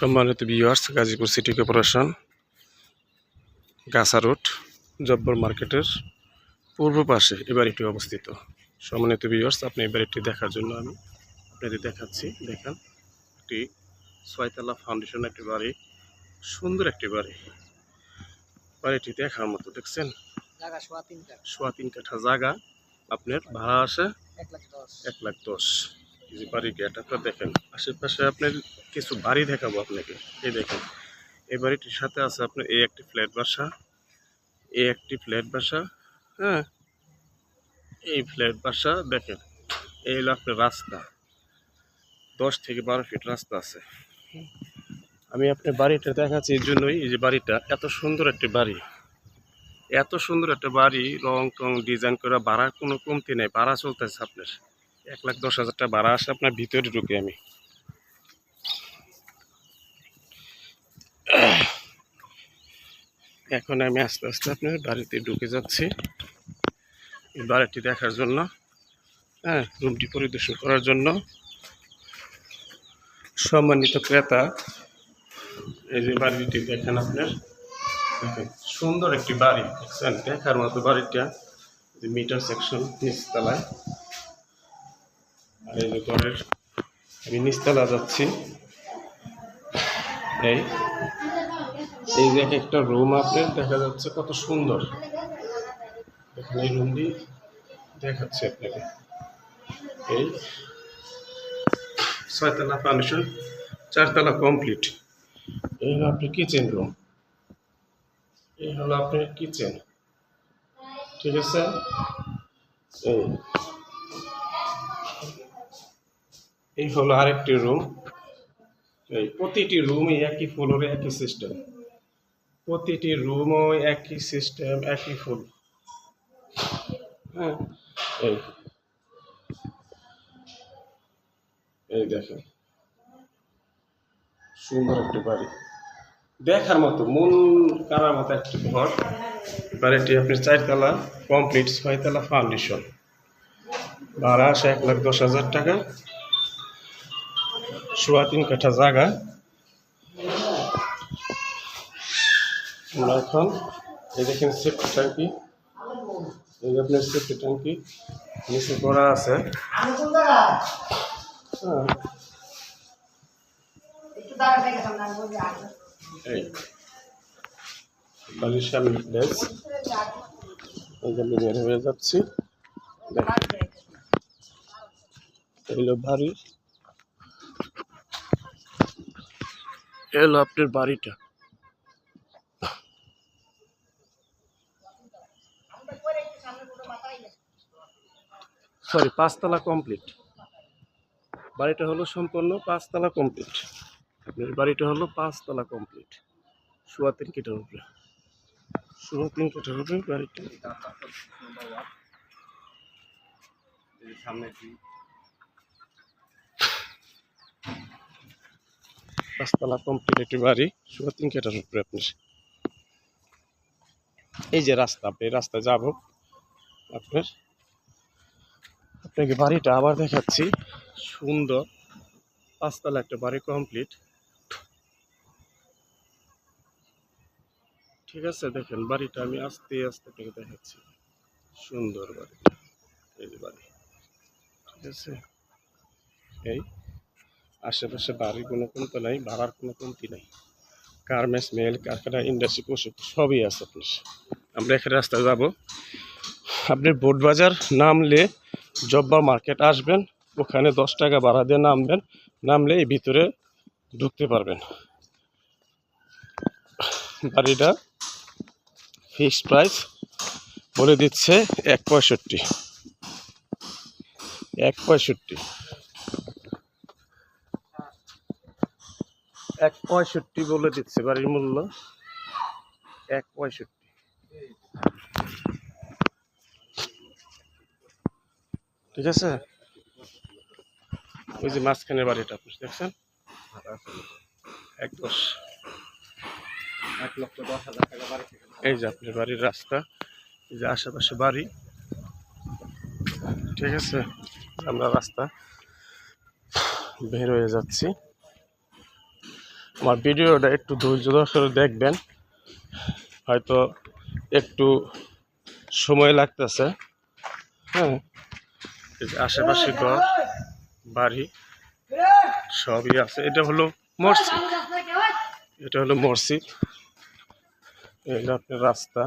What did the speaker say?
সম্মানিত viewers Gazipur city corporation Gacha road Jabbar মার্কেটের পূর্ব পাশে এ বাড়িটি অবস্থিত। সম্মানিত ভিউয়ার্স আপনি এই বাড়িটি দেখার জন্য আমি আপনাদের দেখাচ্ছি। দেখেন একটি ছয়তলা ফাউন্ডেশন একটি বাড়ি সুন্দর একটি বাড়ি। বাড়িটি দেখার মতো দেখছেন? জায়গা সোয়া তিন কাঠা। জায়গা আপনার ভাড়া আসে এক লাখ দশ। যে বাড়ির গেট আপনার দেখেন, আশেপাশে আপনার কিছু বাড়ি দেখাবো আপনাকে। এই দেখেন, এই বাড়িটির সাথে আছে আপনার এই একটি ফ্ল্যাট বাসা, এই একটি ফ্ল্যাট বাসা হ্যাঁ? এই ফ্ল্যাট বাসা দেখেন, এই হলো আপনার রাস্তা। দশ থেকে বারো ফিট রাস্তা আছে। আমি আপনার বাড়িটা দেখাচ্ছি এই জন্যই এই যে বাড়িটা, এত সুন্দর একটি বাড়ি। এত সুন্দর একটা বাড়ি, রং টং, ডিজাইন করে ভাড়া কোনো কমতি নেই ভাড়া চলতেছে আপনার। এক লাখ দশ হাজার টাকা ভাড়া আসে, আপনার ভিতরে ঢুকে আমি। এখন আমি আস্তে আস্তে আপনার বাড়িতে ঢুকে যাচ্ছি। এই বাড়িটি দেখার জন্য হ্যাঁ রুমটি পরিদর্শন করার জন্য। সম্মানিত ক্রেতা, এই যে বাড়িটি দেখেন আপনার সুন্দর একটি বাড়ি, দেখছেন? দেখার মতো বাড়িটা মিটার সেকশন, নিচতলায়। আর এই যে ঘরের আমি নিচতলা যাচ্ছি। এই এই যে এক একটা রুম আপনার দেখা যাচ্ছে, কত সুন্দর। দেখেন এই রুমটি দেখাচ্ছি আপনাকে। এই, ছয়তলা ফাউন্ডেশন চারতলা কমপ্লিট এই হলো আপনার কিচেন রুম এই হলো আপনার কিচেন ঠিক আছে? এই এই হলো আরেকটি রুম এই প্রতিটি রুমই একই ফ্লোরে একই সিস্টেম প্রতিটি রুমও একই সিস্টেম একই ফুল হ্যাঁ এই। এই দেখেন। সুন্দর একটি বাড়ি। দেখার মতো, মন কারার মতো একটি ঘর। বাড়িটি আপনি চারতলা কমপ্লিট ছয়তলা ফাউন্ডেশন ভাড়া এক লাখ দশ হাজার টাকা। সোয়া তিন কাঠা জায়গা আমরা এখন এই দেখেন সেফটি ট্যাঙ্কি এই আপনার সেফটি ট্যাঙ্কি নিচে করা আছে। এই সামনে এই যে বের হয়ে যাচ্ছি। এলো বাড়ি এলো আপনার বাড়িটা। সরি পাঁচতলা কমপ্লিট বাড়িটা হলো সম্পূর্ণ পাঁচতলা কমপ্লিট আপনার বাড়িটা হলো পাঁচতলা কমপ্লিট সোয়া তিন কেটার উপরে সোয়া তিন কেটার উপরে বাড়িটা। পাঁচতলা কমপ্লিট একটি বাড়ি সোয়া তিন কেটার উপরে আপনার এই যে রাস্তা, আপনি এই রাস্তায় যাব। আপনার আপনাকে বাড়িটা আবার দেখাচ্ছি। সুন্দর। পাঁচতলা একটা বাড়ি কমপ্লিট ঠিক আছে, দেখেন বাড়িটা আমি আস্তে আস্তে আপনাকে দেখাচ্ছি। সুন্দর বাড়িটা। এই বাড়ি। ঠিক আছে? এই আশেপাশে বাড়ির কোনো কমতি নাই, ভাড়ার কোনো কমতি নাই। গার্মেন্টস মেল কারখানা ইন্ডাস্ট্রি পশু সবই আছে আপনার আমরা এখানে রাস্তায় যাব। আপনি বোটবাজার নামলে জব্বা মার্কেট আসবেন, ওখানে দশ টাকা ভাড়া দিয়ে নামবেন, নামলে এই ভিতরে ঢুকতে পারবেন। বাড়িটা ফিক্সড প্রাইস বলে দিচ্ছে এক পঁয়ষট্টি। এক পঁয়ষট্টি। এক পঁয়ষট্টি বলে দিচ্ছে বাড়ির মূল্য। এক পঁয়ষট্টি। ঠিক আছে? ওই যে মাঝখানের বাড়িটা আপনি দেখছেন? এক দশ। এক লক্ষ দশ হাজার টাকা এই যে আপনার বাড়ির রাস্তা, এই যে আশেপাশে বাড়ি। ঠিক আছে? আমরা রাস্তা বের হয়ে যাচ্ছি। আমার ভিডিওটা একটু ধৈর্য ধরে দেখবেন। হয়তো একটু সময় লাগতেছে। হ্যাঁ আশেপাশে ঘর, বাড়ি, সবই আছে। এটা হলো মসজিদ। এটা হলো মসজিদ। এটা আপনার রাস্তা।